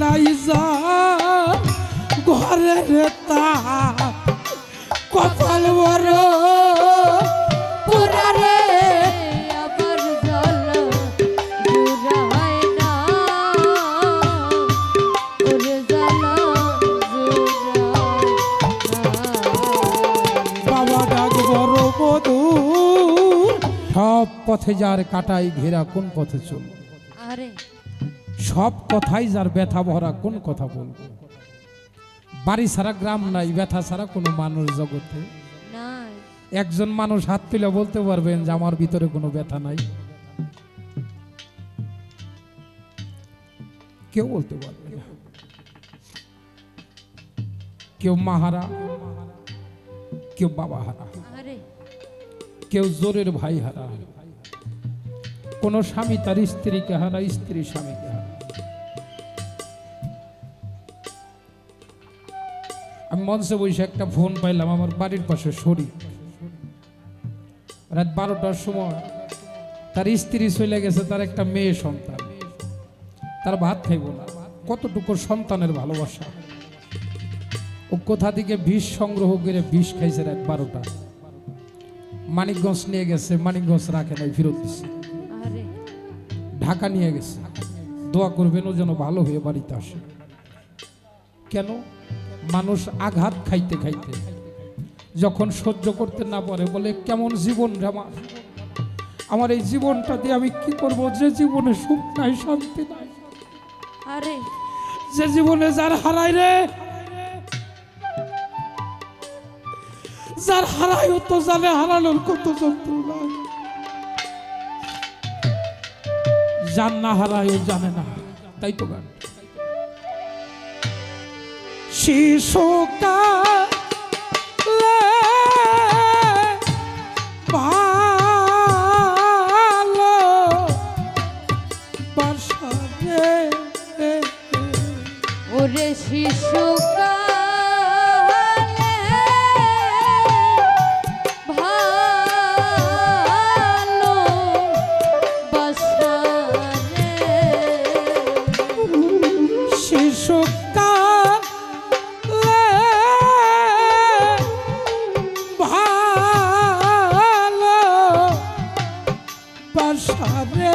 নাই তা কপাল বড় সব পথে যার কাটাই ঘেরা কোন পথে চল আরে সব কথাই যার ব্যথা ভরা কোন কথা বলব? বাড়ি ছাড়া গ্রাম নাই ব্যথা ছাড়া কোনো মানুষ জগতে। একজন মানুষ হাত তুলে বলতে পারবেন যে আমার ভিতরে কোনো ব্যথা নাই। কেউ বলতে পারবে না। কেউ মাহারা কেউ বাবা হারা। কেউ জোরের ভাই হারা। কোন স্বামী তার স্ত্রীকে হারা স্ত্রী স্বামীকে। আমি মঞ্চে বসে একটা ফোন পাইলাম আমার বাড়ির পাশে সরি রাত বারোটার সময় তার স্ত্রী চলে গেছে তার একটা মেয়ে সন্তান। তার ভাত খাইব না। কতটুকু সন্তানের ভালোবাসা। ও কোথা থেকে বিষ সংগ্রহ করে বিষ খাইছে রাত বারোটা। মানিকগঞ্জ নিয়ে গেছে মানিকগঞ্জ রাখে নাই ফেরত দিচ্ছে ঢাকা নিয়ে গেছে। দোয়া করবেন ও যেন ভালো হয়ে বাড়িতে আসে। কেন? মানুষ আঘাত খাইতে খাইতে যখন সহ্য করতে না পারে বলে কেমন জীবন আমার? আমার এই জীবনটা দিয়ে আমি কি করব? যে জীবনে সুখ নাই শান্তি নাই। আরে। যে জীবনে যার হারাই রে যার হারাই তো জানে হারানোর কত যন্ত্রণা জান না হারায় জানে না তাই তো গান। 시속가 বাসারে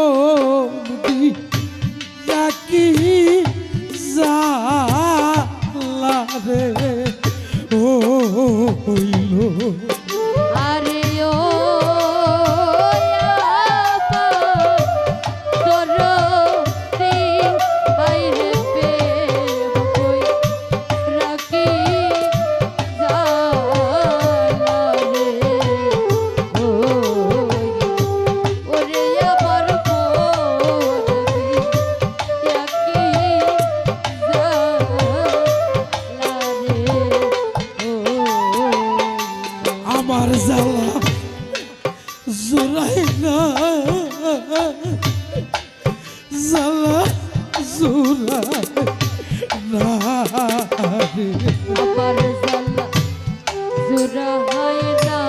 oh, আমার জ্বালা জোড়াই না। জ্বালা জোড়াই না আমার জ্বালা জোড়াই না।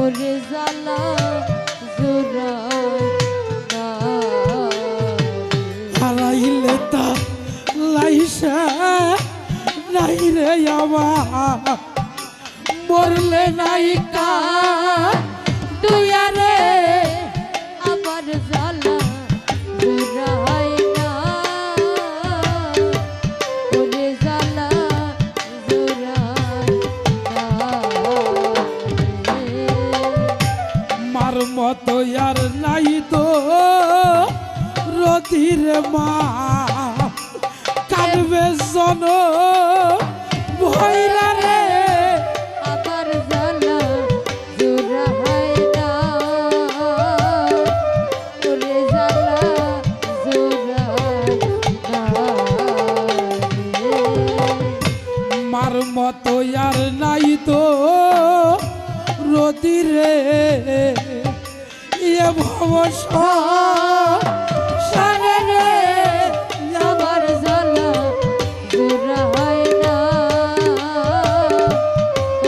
ওরে জ্বালা জোড়াই না হারাইলে তা লাইসা নাই রে আমার। মরলে নাই কা ভব সারে যাবার জ্বালা জোড়ায় না।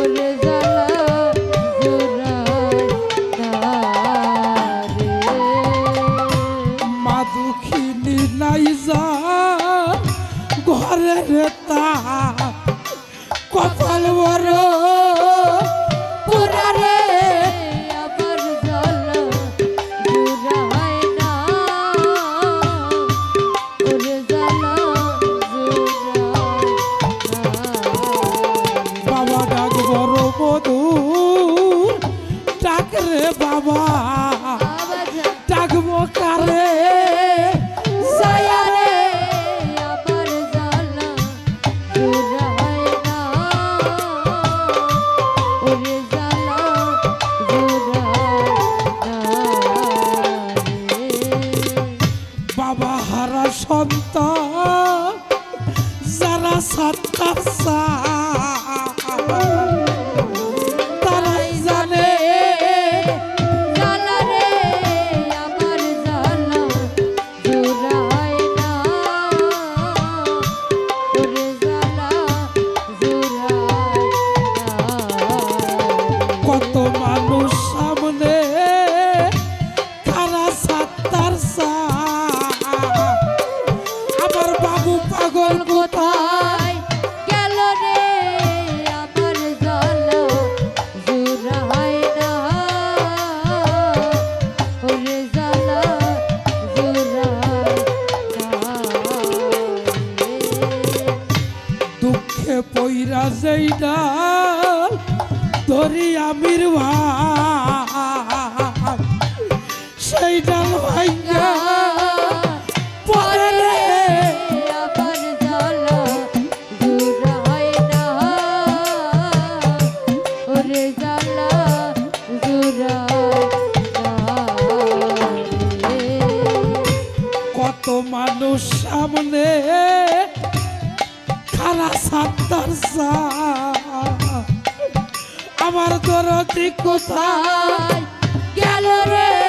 ওরে জ্বালা জোড়ায় মা দুঃখিনী নাই যা ঘরের তা কপাল বড় কত দূর ডাক বাবা। কত মানুষ সামনে। খারা সাতার আমার দরদি কোথায়? গেল রে।